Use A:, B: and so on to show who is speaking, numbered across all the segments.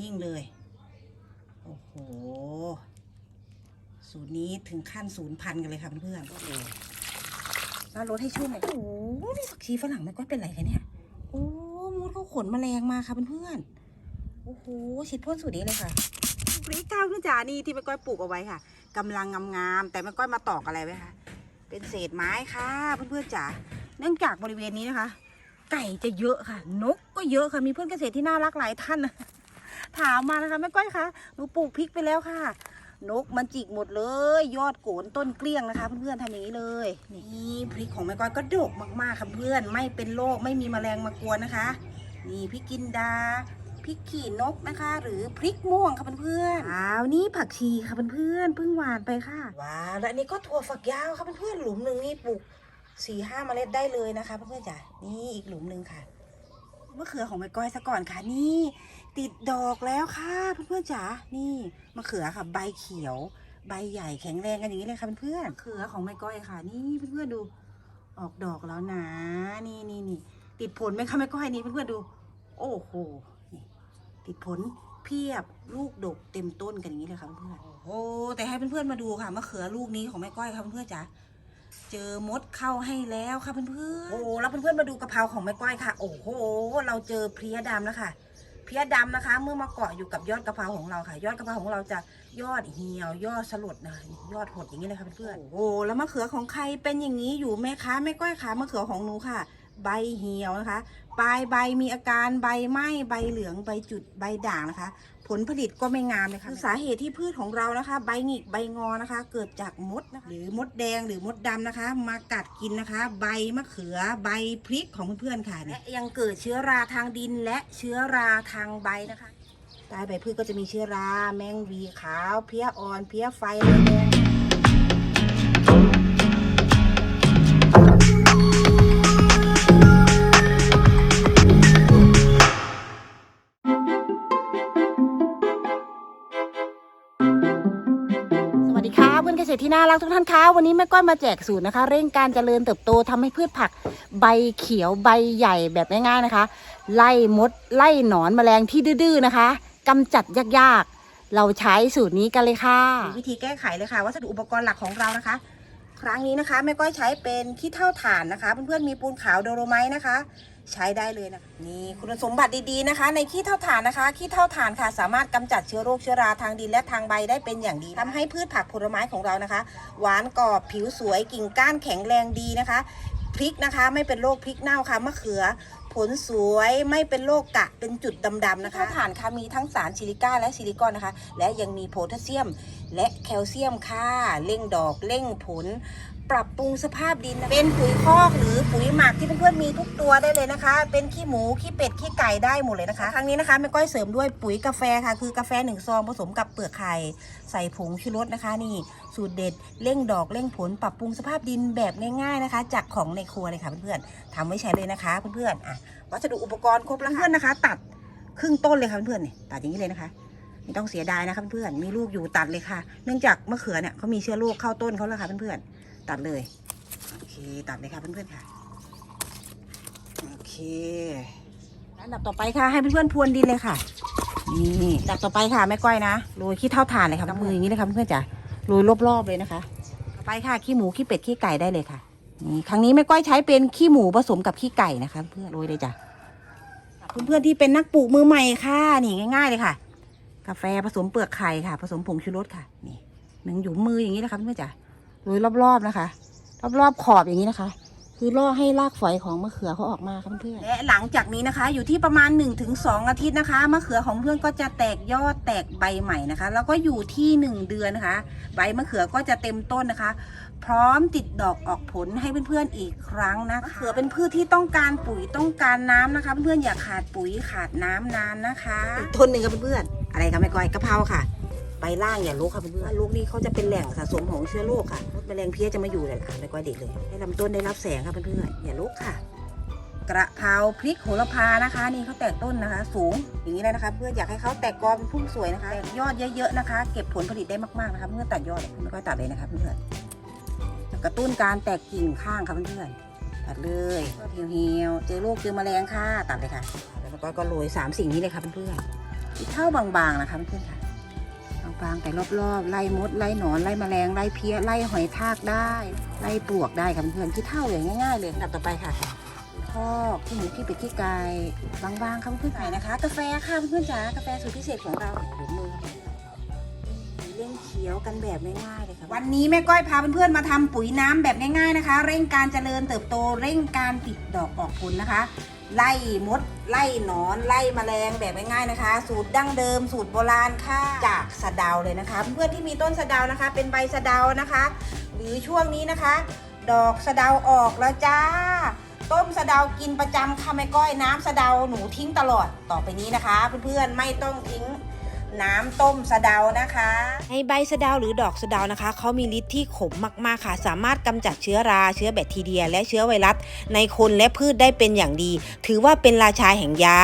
A: นิ่งเลย โอ้โห สูตรนี้ถึงขั้นศูนย์พันกันเลยค่ะเพื่อนๆแล้วรดให้ชุ่มหน่อยโอ้โหนี่ผักชีฝรั่งมันก็เป็นไรคะเนี่ย โอ้มดเขาขนแมลงมาค่ะเพื่อนๆ โอ้โหฉีดพ่นสูตรนี้เลยค่ะพริกก้าวเพื่อนจ๋านี่ที่แม่ก้อยปลูกเอาไว้ค่ะกำลังงามๆแต่แม่ก้อยมาตอกอะไรไว้คะเป็นเศษไม้ค่ะเพื่อนๆจ๋าเนื่องจากบริเวณนี้นะคะ ไก่จะเยอะค่ะ นกก็เยอะค่ะมีเพื่อนเกษตรที่น่ารักหลายท่าน ถามมานะคะแม่ก้อยคะหนูปลูกพริกไปแล้วค่ะ นกมันจิกหมดเลย ยอดโกนต้นเกลี้ยงนะคะ เพื่อนๆทำอย่างนี้เลย นี่พริกของแม่ก้อยก็ดกมากๆค่ะเพื่อนไม่เป็นโรคไม่มีแมลงมากวนนะคะ นี่พริกกินดาพริกขี่นกนะคะ หรือพริกม่วงค่ะเพื่อนๆอ้าวนี่ผักชีค่ะเพื่อนๆเพิ่งหวานไปค่ะว้าวและอันนี้ก็ถั่วฝักยาวค่ะเพื่อนๆหลุมหนึ่งนี่ปลูกสี่ห้าเมล็ดได้เลยนะคะเพื่อนๆจ้ะนี่อีกหลุมหนึ่งค่ะมะเขือของแม่ก้อยซะก่อนค่ะนี่ ติดดอกแล้วค่ะเพื่อนๆจ๋า นี่มะเขือค่ะ ใบเขียว ใบใหญ่แข็งแรงกันอย่างนี้เลยค่ะเพื่อนๆมะเขือของแม่ก้อยค่ะ นี่เพื่อนๆดู ออกดอกแล้วนะ นี่นี่นี่ติดผลไหมคะแม่ก้อยนี่เพื่อนๆดู โอ้โหนี่ติดผลเพียบลูกดกเต็มต้นกันอย่างนี้เลยค่ะเพื่อนๆโอ้โหแต่ให้เพื่อนๆมาดูค่ะมะเขือลูกนี้ของแม่ก้อยค่ะเพื่อนๆจ๋าเจอมดเข้าให้แล้วค่ะเพื่อนๆโอ้แล้วเพื่อนๆมาดูกะเพราของแม่ก้อยค่ะ โอ้โห เราเจอเพลี้ยดำแล้วค่ะ เพี้ยดำนะคะ เมื่อมาเกาะอยู่กับยอดกะเพราของเราค่ะ ยอดกะเพราของเราจะยอดเหี่ยวยอดสลดนะคะยอดหดอย่างนี้เลยค่ะเพื่อนโอ้โหแล้วมะเขือของใครเป็นอย่างนี้อยู่ไหมคะแม่ก้อยคะมะเขือของหนูค่ะ ใบเหี่ยวนะคะ ปลายใบมีอาการใบไหม้ใบเหลืองใบจุดใบด่างนะคะ ผลผลิตก็ไม่งามเลยค่ะคือสาเหตุที่พืชของเรานะคะ ใบหงิกใบงอนะคะ เกิดจากมดนะคะหรือมดแดงหรือมดดำนะคะ มากัดกินนะคะ ใบมะเขือใบพริกของเพื่อนๆค่ะและยังเกิดเชื้อราทางดินและเชื้อราทางใบนะคะใต้ใบพืชก็จะมีเชื้อรา แมงวีขาว เพี้ยอ่อน เพี้ยไฟแดง ที่น่ารักทุกท่านคะวันนี้แม่ก้อยมาแจกสูตรนะคะ เร่งการเจริญเติบโตทำให้พืชผักใบเขียวใบใหญ่แบบง่ายๆนะคะ ไล่มดไล่หนอนแมลงที่ดื้อๆนะคะกำจัดยากๆ เราใช้สูตรนี้กันเลยค่ะ วิธีแก้ไขเลยค่ะ วัสดุอุปกรณ์หลักของเรานะคะ ครั้งนี้นะคะแม่ก้อยใช้เป็นขี้เท่าถ่านนะคะ เพื่อนๆมีปูนขาวโดโลไมต์นะคะ ใช้ได้เลยนะนี่คุณสมบัติดีๆนะคะ ในขี้เท่าถ่านนะคะขี้เท่าถ่านค่ะ สามารถกำจัดเชื้อโรคเชื้อราทางดินและทางใบได้เป็นอย่างดีทำให้พืชผักผลไม้ของเรานะคะ หวานกรอบผิวสวยกิ่งก้านแข็งแรงดีนะคะพริกนะคะ ไม่เป็นโรคพริกเน่าค่ะมะเขือ ลสวยไม่เป็นโรคกะเป็นจุดดำๆนะคะถ่านค่ะมีทั้งสารซิลิก้าและซิลิคอนนะคะ และยังมีโพแทสเซียม และแคลเซียมค่ะเร่งดอกเร่งผล ปรับปรุงสภาพดินนะเป็นปุ๋ยคอกหรือปุ๋ยหมักที่เพื่อนๆมีทุกตัวได้เลยนะคะ เป็นขี้หมูขี้เป็ดขี้ไก่ได้หมดเลยนะคะ ครั้งนี้นะคะแม่ก้อยเสริมด้วยปุ๋ยกาแฟค่ะ คือกาแฟหนึ่งซองผสมกับเปลือกไข่ใส่ผงชูรสนะคะ นี่สูตรเด็ดเร่งดอกเร่งผลปรับปรุงสภาพดินแบบง่ายๆนะคะ จากของในครัวเลยค่ะเพื่อนๆทำไว้ใช้เลยนะคะเพื่อนๆอะวัสดุอุปกรณ์ครบแล้วเพื่อนนะคะ ตัดครึ่งต้นเลยค่ะเพื่อนๆนี่ตัดอย่างนี้เลยนะคะไม่ต้องเสียดายนะคะเพื่อนๆมีลูกอยู่ตัดเลยค่ะ เนื่องจากมะเขือเนี่ยเขามีเชื้อโรคเข้าต้นเขาแล้วค่ะเพื่อนๆ ตัดเลย โอเค ตัดเลยค่ะเพื่อนๆค่ะ โอเคอันดับต่อไปค่ะ ให้เพื่อนๆพรวนดินเลยค่ะ นี่อันดับต่อไปค่ะแม่ก้อยนะโรยขี้เท่าถ่านเลยค่ะมืออย่างนี้เลยค่ะเพื่อนๆจ้ะโรยรอบๆเลยนะคะ ต่อไปค่ะขี้หมูขี้เป็ดขี้ไก่ได้เลยค่ะ นี่ครั้งนี้แม่ก้อยใช้เป็นขี้หมูผสมกับขี้ไก่นะคะ เพื่อนโรยเลยจ้ะเพื่อนๆที่เป็นนักปลูกมือใหม่ค่ะนี่ง่าย ๆเลยค่ะ กาแฟผสมเปลือกไข่ค่ะ ผสมผงชูรสค่ะ นี่หนึ่งหยุมมืออย่างนี้นะคะเพื่อนๆจ้ะ โรยรอบๆนะคะ รอบๆขอบอย่างนี้นะคะ คือล่อให้รากฝอยของมะเขือเขาออกมาครับเพื่อนและหลังจากนี้นะคะ อยู่ที่ประมาณ 1-2 อาทิตย์นะคะมะเขือของเพื่อนก็จะแตกยอดแตกใบใหม่นะคะ แล้วก็อยู่ที่ 1 เดือนนะคะ ใบมะเขือก็จะเต็มต้นนะคะ พร้อมติดดอกออกผลให้เพื่อนๆอีกครั้งนะคะมะเขือเป็นพืชที่ต้องการปุ๋ยต้องการน้ำนะคะ เพื่อนๆอย่าขาดปุ๋ยขาดน้ำนานนะคะ ต้นหนึ่งครับเพื่อนๆอะไรคะแม่ก้อยกะเพราค่ะ ใบล่างอย่าลุกค่ะเพื่อนๆลูกนี่เขาจะเป็นแหล่งสะสมของเชื้อโรคค่ะมดแมลงเพี้ยจะมาอยู่เลยค่ะไม่ก้อยเด็กเลย ให้ลำต้นได้รับแสงค่ะเพื่อนๆอย่าลุกค่ะ กระเพราพริกโหระพานะคะ นี่เขาแตกต้นนะคะ สูงอย่างนี้เลยนะคะ เพื่ออยากให้เขาแตกกอเป็นพุ่มสวยนะคะแตกยอดเยอะๆนะคะ เก็บผลผลิตได้มากๆนะคะเพื่อนตัดยอดเนี่ยไม่ก้อยตัดเลยนะคะเพื่อนๆกระตุ้นการแตกกิ่งข้างค่ะเพื่อนๆตัดเลยเหี่ยวๆเจอโรคเจอแมลงค่ะตัดเลยค่ะ แล้วก็ก็โรยสามสิ่งนี้เลยค่ะเพื่อนๆขี้เท่าบางๆนะคะเพื่อนๆค่ะ บางๆแต่รอบๆ ไล่มด ไล่หนอน ไล่แมลง ไล่เพี้ย ไล่หอยทากได้ ไล่ปลวกได้ค่ะเพื่อนๆขี้เท่าอย่างง่ายๆเลยอันดับต่อไปค่ะคอกขี้หมูขี้เป็ดขี้ไก่บางๆค่ะเพื่อนๆไหนนะคะ กาแฟค่ะเพื่อนๆจ๋ากาแฟสูตรพิเศษของเราดูมือค่ะเล่นเขียวกันแบบง่ายๆเลยค่ะวันนี้แม่ก้อยพาเพื่อนๆมาทำปุ๋ยน้ำแบบง่ายๆนะคะ เร่งการเจริญเติบโตเร่งการติดดอกออกผลนะคะ ไล่มด ไล่หนอน ไล่แมลงแบบง่ายๆนะคะ สูตรดั้งเดิม สูตรโบราณค่ะ จากสะเดาเลยนะคะ เพื่อนที่มีต้นสะเดานะคะ เป็นใบสะเดานะคะ หรือช่วงนี้นะคะ ดอกสะเดาออกแล้วจ้า ต้มสะเดากินประจำค่ะแม่ก้อยน้ำสะเดาหนูทิ้งตลอดต่อไปนี้นะคะ เพื่อนๆไม่ต้องทิ้ง น้ำต้มสะเดานะคะ ในใบสะเดาหรือดอกสะเดานะคะ เขามีฤทธิ์ที่ขมมากๆค่ะ สามารถกำจัดเชื้อราเชื้อแบคทีเรีย และเชื้อไวรัสในคนและพืชได้เป็นอย่างดี ถือว่าเป็นราชาแห่งยา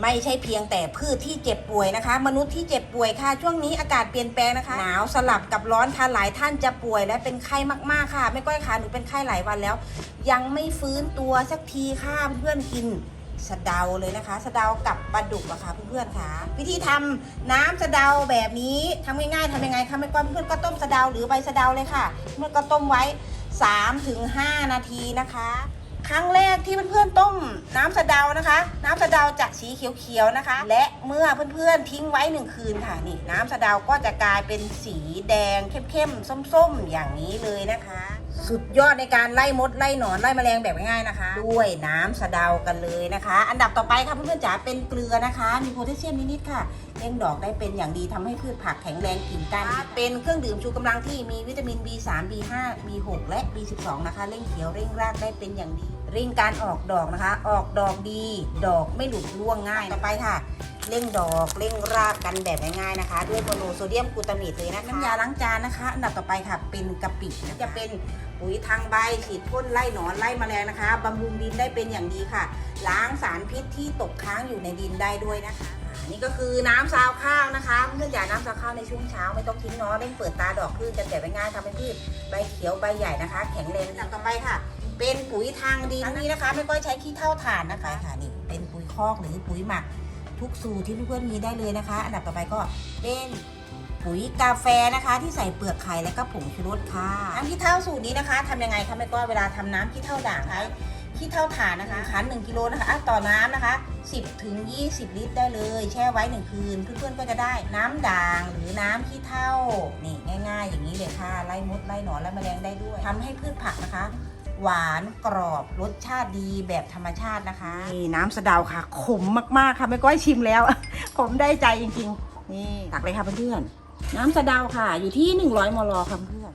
A: ไม่ใช่เพียงแต่พืชที่เจ็บป่วยนะคะ มนุษย์ที่เจ็บป่วยค่ะ ช่วงนี้อากาศเปลี่ยนแปลงนะคะ หนาวสลับกับร้อนค่ะหลายท่านจะป่วยและเป็นไข้มากๆค่ะ ไม่ก้อยค่ะหนูเป็นไข้หลายวันแล้ว ยังไม่ฟื้นตัวสักทีค่ะเพื่อนๆกิน สะเดาเลยนะคะ สะเดากับปลาดุกอะค่ะเพื่อนๆค่ะ วิธีทำน้ำสะเดาแบบนี้ทำง่ายๆทำยังไงคะไม่ก้อนเพื่อนๆก็ต้มสะเดาหรือใบสะเดาเลยค่ะเพื่อนก็ต้มไว้3-5นาทีนะคะ ครั้งแรกที่เพื่อนๆต้มน้ำสะเดานะคะ น้ำสะเดาจะสีเขียวๆนะคะ และเมื่อเพื่อนๆทิ้งไว้หนึ่งคืนค่ะนี่น้ำสะเดาก็จะกลายเป็นสีแดงเข้มๆส้มๆอย่างนี้เลยนะคะ สุดยอดในการไล่มดไล่หนอนไล่แมลงแบบง่ายๆนะคะ ด้วยน้ำสะเดากันเลยนะคะ อันดับต่อไปค่ะเพื่อนๆจ๋าเป็นเกลือนะคะ มีโพแทสเซียมนิดๆค่ะเร่งดอกได้เป็นอย่างดีทำให้พืชผักแข็งแรงกิ่งก้านเป็นเครื่องดื่มชูกำลังที่มีวิตามิน B3 B5 B6 และ B12 นะคะเร่งเขียวเร่งรากได้เป็นอย่างดีเร่งการออกดอกนะคะ ออกดอกดี ดอกไม่หลุดร่วงง่ายต่อไปค่ะ เร่งดอกเร่งรากกันแบบง่ายๆนะคะ ด้วยโมโนโซเดียมกลูตาเมตเลยนะคะน้ำยาล้างจานนะคะอันดับต่อไปค่ะเป็นกะปินะจะเป็นปุ๋ยทางใบฉีดพ่นไล่หนอนไล่แมลงนะคะบำรุงดินได้เป็นอย่างดีค่ะ ล้างสารพิษที่ตกค้างอยู่ในดินได้ด้วยนะคะนี่ก็คือน้ำซาวข้าวนะคะเพื่อนๆอยากน้ำซาวข้าวในช่วงเช้าไม่ต้องทิ้งเนาะเร่งเปิดตาดอกพืชกันแบบง่ายทำให้พืชใบเขียวใบใหญ่นะคะ แข็งแรงอันดับต่อไปค่ะ เป็นปุ๋ยทางดินนนี้นะคะ ไม่ก้อยใช้ขี้เท่าถ่านนะคะค่ะนี่เป็นปุ๋ยคอกหรือปุ๋ยหมัก ทุกสูตรที่เพื่อนๆมีได้เลยนะคะ อันดับต่อไปก็เป็นปุ๋ยกาแฟนะคะ ที่ใส่เปลือกไข่และก็ผงชูรสค่ะน้ำขี้เท่าสูตรนี้นะคะทำยังไงคะแม่ก้อยเวลาทำน้ำขี้เท่าด่างใช้ขี้เท่าถ่านนะคะคั้น1กิโลนะคะต่อน้ำนะคะ 10ถึง20 ลิตรได้เลย แช่ไว้ 1 คืน เพื่อนๆก็จะได้น้ำด่างหรือน้ำขี้เท่านี่ง่าย ๆ อย่างนี้เลยค่ะไล่มดไล่หนอนไล่แมลงได้ด้วยทำให้พืชผักนะคะ หวานกรอบรสชาติดีแบบธรรมชาตินะคะนี่น้ำสะเดาค่ะ ขมมากๆค่ะไม่ก้อยชิมแล้ว ขมได้ใจจริงๆ นี่ตักเลยค่ะเพื่อนๆน้ำสะเดาค่ะ อยู่ที่ 100มลค่ะเพื่อน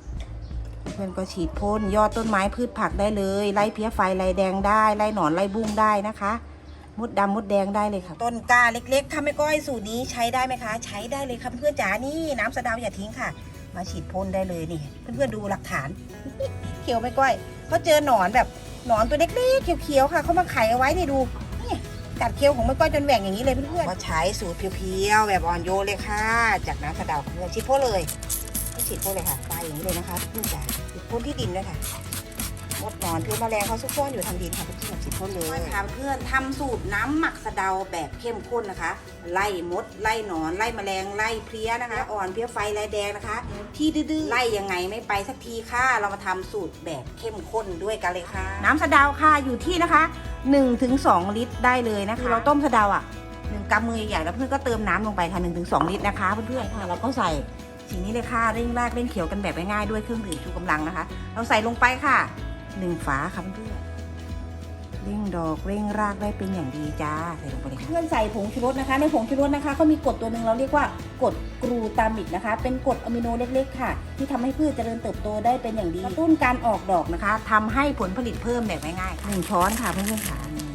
A: เพื่อนก็ฉีดพ่นยอดต้นไม้พืชผักได้เลยไล่เพี้ยไฟไล่แดงได้ไล่หนอนไล่บุ้งได้นะคะมดดำมดแดงได้เลยค่ะ ต้นกล้าเล็กๆถ้าไม่ก้อยสูตรนี้ใช้ได้ไหมคะ ใช้ได้เลยค่ะเพื่อนจ๋านี่น้ำสะเดาอย่าทิ้งค่ะ มาฉีดพ่นได้เลยนี่ เพื่อนๆดูหลักฐานเขียวไม่ก้อยเขาเจอหนอนแบบหนอนตัวเล็กๆเขียวๆค่ะเขามาไข่เอาไว้นี่ดูนี่กัดเคี้ยวของไม่ก้อยจนแหว่งอย่างนี้เลยเพื่อนๆก็ใช้สูตรเพียวๆแบบอ่อนโยนเลยค่ะ จากน้ำสะเดาเพื่อนฉีดพ่นเลยฉีดพ่นเลยค่ะปลายอย่างนี้เลยนะคะเพื่อนจ๋าฉีดพ่นที่ดินด้วยค่ะ ดหนอนเพื่อแมลงเขาซุกซ่อนอยู่ทางดินค่ะเพื่อนๆฉีดพ่นเลยค่ะเพื่อนทำสูตรน้ำหมักสะเดาแบบเข้มข้นนะคะ ไล่มด ไล่หนอนไล่แมลงไล่เพลี้ยนะคะ อ่อนเพลี้ยไฟลายแดงนะคะ ที่ดื้อๆไล่ยังไงไม่ไปสักทีค่ะเรามาทำสูตรแบบเข้มข้นด้วยกันเลยค่ะ น้ำสะเดาค่ะอยู่ที่นะคะ 1-2ถึงลิตรได้เลยนะคะเราต้มสะเดาอะหนึ่งกำมือใหญ่ๆแล้วเพื่อนก็เติมน้ำลงไปค่ะ1-2ลิตรนะคะเพื่อนๆค่ะเราก็ใส่สิ่งนี้เลยค่ะเร่งรากเร่งเขียวกันแบบง่ายๆด้วยเครื่องดื่มชูกำลังนะคะ เราใส่ลงไปค่ะ หนึ่งฝาค่ะเพื่อนเร่งดอกเร่งรากได้เป็นอย่างดีจ้าใส่ลงไปเลยเพื่อนใส่ผงชูรสนะคะ ในผงชูรสนะคะเขามีกรดตัวหนึ่งเราเรียกว่ากรดกรูตามิกนะคะ เป็นกรดอะมิโนเล็กๆค่ะ ที่ทำให้พืชเจริญเติบโตได้เป็นอย่างดีกระตุ้นการออกดอกนะคะทำให้ผลผลิตเพิ่มแบบง่ายๆหนึ่งช้อนค่ะเพื่อนๆค่ะนี่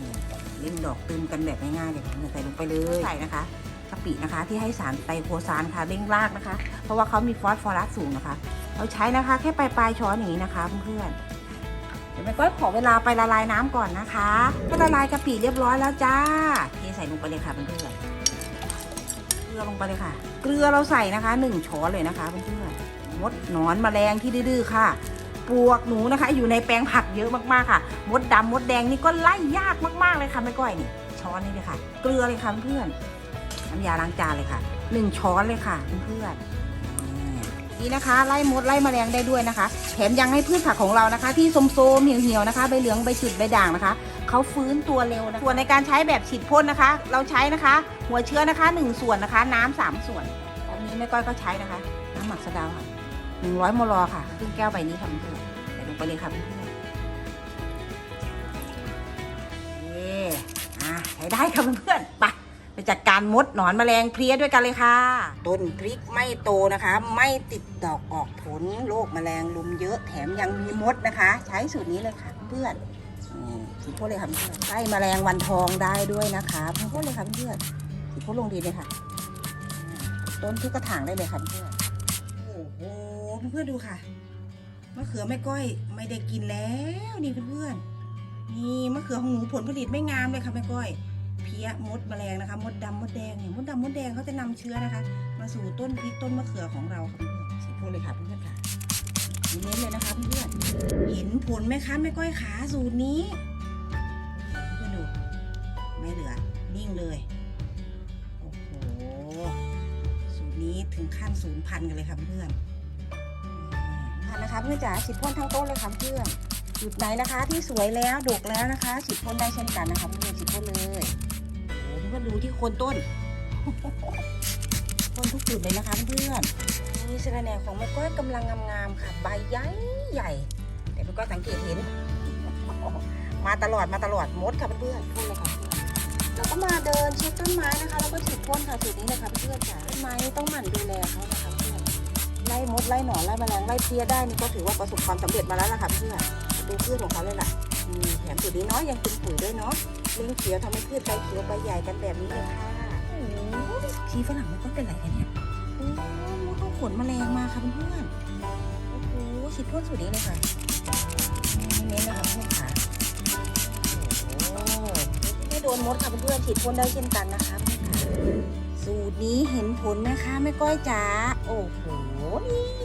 A: เร่งดอกตึมกันแบบง่ายๆเลยค่ะใส่ลงไปเลยใส่นะคะกะปินะคะ ที่ให้สารไตรโคซานค่ะเร่งรากนะคะ เพราะว่าเขามีฟอสฟอรัสสูงนะคะ เราใช้นะคะ แค่ปลายปลายๆช้อนอย่างนี้นะคะเพื่อนๆ เดี๋ยวแม่ก้อยขอเวลาไปละลายน้ำก่อนนะคะก็ละลายกะปิเรียบร้อยแล้วจ้าเทใส่ลงไปเลยค่ะเพื่อนๆเกลือลงไปเลยค่ะ เกลือเราใส่นะคะหนึ่งช้อนเลยนะคะเพื่อนๆมดหนอนแมลงที่ดื้อค่ะปลวกหนูนะคะ อยู่ในแปลงผักเยอะมากๆค่ะ มดดำมดแดงนี่ก็ไล่ยากมากๆเลยค่ะแม่ก้อยนี่ช้อนนี้เลยค่ะ เกลือเลยค่ะเพื่อนน้ำยาล้างจานเลยค่ะหนึ่งช้อนเลยค่ะเพื่อน นี่นะคะ ไล่มดไล่แมลงได้ด้วยนะคะ แถมยังให้พืชผักของเรานะคะ ที่โซมๆเหี่ยวๆนะคะใบเหลืองใบจุดใบด่างนะคะเขาฟื้นตัวเร็วนะส่วนในการใช้แบบฉีดพ่นนะคะ เราใช้นะคะ หัวเชื้อนะคะหนึ่งส่วนนะคะ น้ำสามส่วนอันนี้แม่ก้อยก็ใช้นะคะ น้ำหมักสะเดาค่ะหนึ่งร้อยมลค่ะครึ่งแก้วใบนี้ค่ะเพื่อนใส่ลงไปเลยค่ะเพื่อนเย่อะใช้ได้ค่ะเพื่อนไป ไปจัดการมดหนอนแมลงเพลี้ยด้วยกันเลยค่ะ ต้นพริกไม่โตนะคะ ไม่ติดดอกออกผลโรคแมลงลุมเยอะแถมยังมีมดนะคะ ใช้สูตรนี้เลยค่ะเพื่อนสีโพเลยค่ะเพื่อนไล่แมลงวันทองได้ด้วยนะคะสีโพเลยค่ะเพื่อนสีโพลงดีเลยค่ะ ต้นทุกกระถางได้เลยค่ะเพื่อนโอ้โหเพื่อนดูค่ะมะเขือแม่ก้อยไม่ได้กินแล้วนี่เพื่อนๆนี่มะเขือของหนูผลผลิตไม่งามเลยค่ะแม่ก้อย พี้ยมดแมลงนะคะ มดดำมดแดงเนี่ยมดดำมดแดงเขาจะนำเชื้อนะคะ มาสู่ต้นพริกต้นมะเขือของเราค่ะเพื่อนๆสีโพดเลยค่ะเพื่อนๆค่ะเน้นเลยนะคะเพื่อนๆเห็นผลไหมคะแม่ก้อยขาสูตรนี้เพื่อนๆดูไม่เหลือนิ่งเลยโอ้โหสูตรนี้ถึงขั้นศูนย์พันกันเลยค่ะเพื่อนๆพันนะคะเพื่อนจ๋าฉีดพ่นทั้งต้นเลยค่ะเพื่อนจุดไหนนะคะที่สวยแล้วดกแล้วนะคะฉีดพ่นได้เช่นกันนะคะเพื่อนๆฉีดพ่นเลยโอ้โหเพื่อนๆดูที่โคนต้นพ่นทุกจุดเลยนะคะเพื่อนๆนี่สะระแหนของแม่ก้อยกำลังงามๆค่ะ ใบใหญ่ใหญ่ แต่แม่ก้อยสังเกตเห็น มาตลอดมาตลอดมดค่ะเพื่อนๆพ่นเลยค่ะเพื่อนเราก็มาเดินเช็ดต้นไม้นะคะแล้วก็ฉีดพ่นค่ะสูตรนี้เลยค่ะเพื่อนๆจ้ะต้นไม้ต้องหมั่นดูแลเขานะคะเพื่อนไล่มดไล่หนอนไล่แมลงไล่เพลี้ยได้นี่ก็ถือว่าประสบความสำเร็จมาแล้วล่ะค่ะเพื่อนดูพืชของเขาเลยล่ะอืมแถมสูตรนี้เนาะยังเป็นปุ๋ยด้วยเนาะ เลี้ยงเขียวทำให้พืชใบเขียวใบใหญ่กันแบบนี้เลยค่ะโอ้โหชีฝรั่งมันก็เป็นไรกันเนี่ยโอ้มดเขาขนแมลงมาค่ะเพื่อนๆโอ้โหฉีดพ่นสูตรนี้เลยค่ะเน้นๆเลยค่ะเพื่อนค่ะโอ้โหไม่โดนมดค่ะเพื่อนๆฉีดพ่นได้เช่นกันนะคะสูตรนี้เห็นผลไหมคะแม่ก้อยจ๋าโอ้โหนี่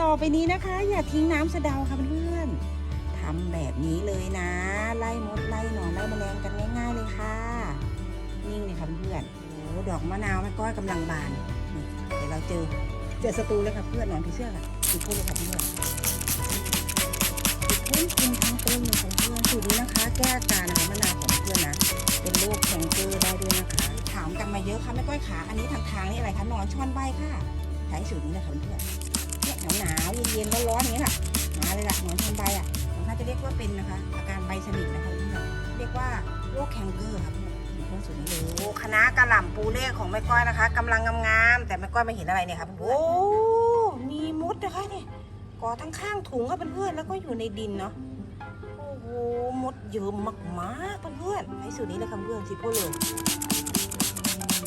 A: ต่อไปนี้นะคะ อย่าทิ้งน้ำสะเดาค่ะเพื่อน ทำแบบนี้เลยนะ ไล่มดไล่หนอนไล่แมลงกันง่ายๆเลยค่ะ นิ่งเลยค่ะเพื่อนโอ้ดอกมะนาวแม่ก้อยกำลังบานเดี๋ยวเราเจอเจอศัตรูเลยค่ะเพื่อนหนอนผีเสื้อค่ะฉีดพ่นเลยค่ะเพื่อนพุ่งกินทั้งต้นเลยของเพื่อนสูตรนี้นะคะ แก้อาการนะคะมะนาวของเพื่อนนะเป็นโรคแคนเซอร์ได้ด้วยนะคะ ถามกันมาเยอะค่ะแม่ก้อยขาอันนี้ทางทางนี่อะไรคะหนอนช่อนใบค่ะใช้สูตรนี้นะคะเพื่อนเนี่ยหนาวหนาวๆเย็นๆร้อนๆอย่างนี้แหละมาเลยล่ะหนอนช่อนใบอะ จะเรียกว่าเป็นนะคะ อาการใบสนิทนะคะเรียกว่าโรคแคนเซอร์ค่ะเพื่อนเพื่อนสูตรนี้เลยโอ้คณะกระหล่ำปูเล่ของแม่ก้อยนะคะกำลังงามๆแต่แม่ก้อยไม่เห็นอะไรเนี่ยค่ะเพื่อนโอ้มีมดนะคะเนี่ยก่อทั้งข้างถุงค่ะเพื่อนๆแล้วก็อยู่ในดินเนาะโอ้โหมดเยอะมากๆเพื่อนๆให้สูตรนี้เลยค่ะเพื่อนสิพูดเลยไล่ม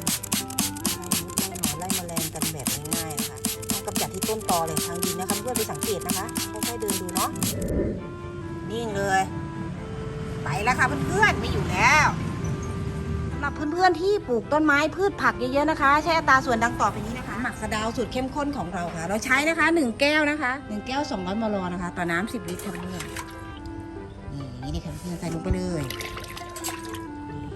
A: ดไล่หนอนไล่แมลงกันแบบง่ายๆนะคะต้องกำจัดที่ต้นตอเลยทางดินนะคะเพื่อนไปสังเกตนะคะค่อยๆเดินดูเนาะ นิ่งเลย ไปแล้วค่ะเพื่อนๆไม่อยู่แล้วสำหรับเพื่อนๆที่ปลูกต้นไม้พืชผักเยอะๆนะคะ ใช้อัตราส่วนดังต่อไปนี้นะคะ หมักสะเดาวสูตรเข้มข้นของเราค่ะ เราใช้นะคะ 1 แก้วนะคะ1แก้ว200มลนะคะ ต่อน้ำ10ลิตรค่ะเพื่อนๆนี่นี่ค่ะเพื่อนๆใส่ลงไปเลย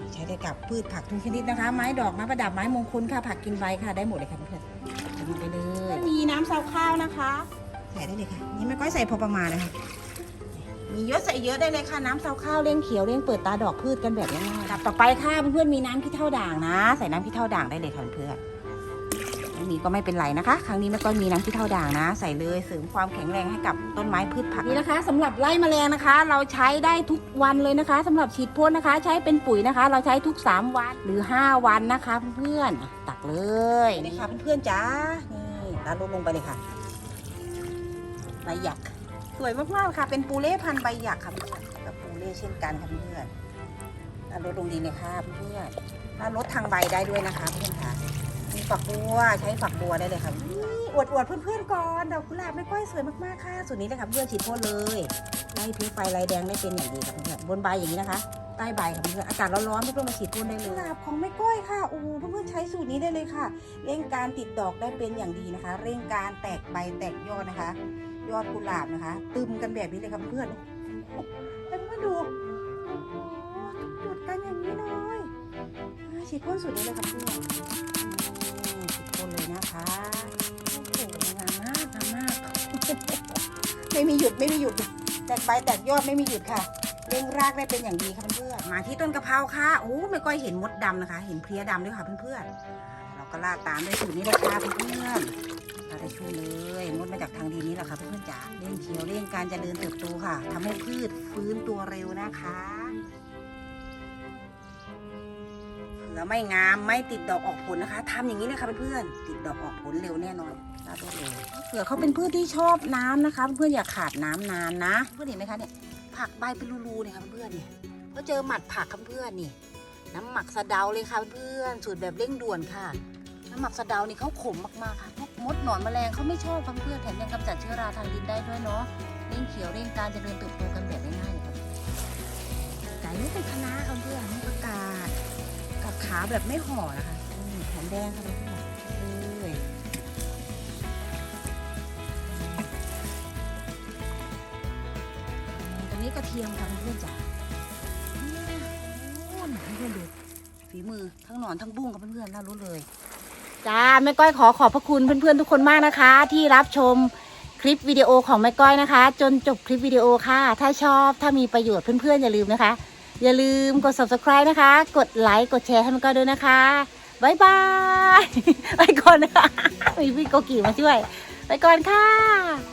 A: นี่ใช้ได้กับพืชผักทุกชนิดนะคะ ไม้ดอกไม้ประดับไม้มงคลค่ะผักกินใบค่ะได้หมดเลยค่ะเพื่อนๆใส่ลงไปเลยมีน้ำซาวข้าวนะคะใส่ได้เลยค่ะ นี่ไม่ก้อยใส่พอประมาณนะคะ มีเยอะใส่เยอะได้เลยค่ะน้ำซาวข้าวเลี้ยงเขียวเลี้ยงเปิดตาดอกพืชกันแบบง่ายๆดับต่อไปค่ะเพื่อนๆมีน้ำขี้เท่าด่างนะ ใส่น้ำขี้เท่าด่างได้เลยค่ะเพื่อนไม่มีก็ไม่เป็นไรนะคะ ครั้งนี้แม่ก้อยมีน้ำขี้เท่าด่างนะ ใส่เลยเสริมความแข็งแรงให้กับต้นไม้พืชผักนี่นะคะสำหรับไล่แมลงนะคะ เราใช้ได้ทุกวันเลยนะคะสำหรับฉีดพ่นนะคะ ใช้เป็นปุ๋ยนะคะ เราใช้ทุก 3 วันหรือ 5 วันนะคะเพื่อนๆตักเลยนี่ค่ะเพื่อนๆจ้านี่ตาลงลงไปเลยค่ะใบหยักส วยมากๆค่ะ เป็นปูเล่พันใบหยักค่ะเพื่อนกับปูเล่เช่นกันค่ะเพื่อนถ้าลดลงดีเลยค่ะเพื่อนถ้าลดทางใบได้ด้วยนะคะเพื่อนค่ะมีฝักบัวใช้ฝักบัวได้เลยค่ะนี่อวดอวดเพื่อนๆก่อนดอกกุหลาบไม่ก้อยสวยมากๆค่ะส่วนนี้เลยค่ะเพื่อนฉีดพ่นเลยไล่พิษไฟไล่แดงได้เป็นอย่างดีค่ะเพื่อนบนใบอย่างนี้นะคะใต้ใบค่ะเพื่อนอากาศร้อนๆเพื่อนๆมาฉีดพ่นได้เลยกุหลาบของแม่ก้อยค่ะโอ้เพื่อนๆใช้สูตรนี้ได้เลยค่ะ เร่งการติดดอกได้เป็นอย่างดีนะคะ เร่งการแตกใบแตกยอดนะคะ ยอดกุหลาบนะคะ ตึมกันแบบนี้เลยครับเพื่อนแล้วมาดูโอ้โหจุดกันอย่างนี้เลยฉีดพ่นสุดนี้เลยค่ะเพื่อนนี่ฉีดพ่นเลยนะคะโอ้โหงามมากงามมาก ไม่มีหยุดไม่มีหยุด แตกใบแตกยอดไม่มีหยุดค่ะเร่งรากได้เป็นอย่างดีค่ะเพื่อนๆมาที่ต้นกะเพราค่ะโอ้ไม่ก้อยเห็นมดดำนะคะ เห็นเพลี้ยดำด้วยค่ะเพื่อนๆเราก็ลาดตามด้วยสูตรนี้เลยค่ะเพื่อน ๆเราได้ช่วยเลยมดมาจากทางดินนี้แหละค่ะเพื่อนๆจ๋าเร่งเขียวเร่งการเจริญเติบโตค่ะทำให้พืชฟื้นตัวเร็วนะคะเผื่อไม่งามไม่ติดดอกออกผลนะคะทำอย่างนี้เลยค่ะเพื่อนๆติดดอกออกผลเร็วแน่นอนลาดรวดเร็วเผื่อเขาเป็นพืชที่ชอบน้ำนะคะ เพื่อนๆอย่าขาดน้ำนานนะเพื่อนเห็นไหมคะเนี่ยผักใบเป็นรูๆเนี่ยค่ะเพื่อนๆเนี่ยก็เจอหมัดผักค่ะเพื่อนๆนี่น้ำหมักสะเดาเลยค่ะเพื่อนๆสูตรแบบเร่งด่วนค่ะ น้ำหมักสะเดานี่เขาขมมากๆค่ะพวกมดหนอนแมลงเขาไม่ชอบค่ะเพื่อนๆแถมยังกำจัดเชื้อราทางดินได้ด้วยเนาะเร่งเขียวเร่งการเจริญเติบโตกันแบบง่ายๆเลยค่ะแต่นี่เป็นคะน้าค่ะเพื่อนนี่ประกาศกับขาแบบไม่ห่อนะคะอืมหอมแดงค่ะเพื่อนๆเลยตรงนี้กระเทียมค่ะเพื่อนๆจ๋าเนี่ยโอ้หนเพื่อนๆดูฝีมือทั้งหนอนทั้งบุ้งกับเพื่อนๆน่ารู้เลย จ้าแม่ก้อยขอขอบพระคุณเพื่อนๆทุกคนมากนะคะ ที่รับชมคลิปวิดีโอของแม่ก้อยนะคะ จนจบคลิปวิดีโอค่ะ ถ้าชอบถ้ามีประโยชน์เพื่อนๆอย่าลืมนะคะ อย่าลืมกด subscribe นะคะ กดไลค์กดแชร์ให้แม่ก้อยด้วยนะคะบายบายไปก่อนนะคะมีพี่โกกีมาช่วย ไปก่อนค่ะ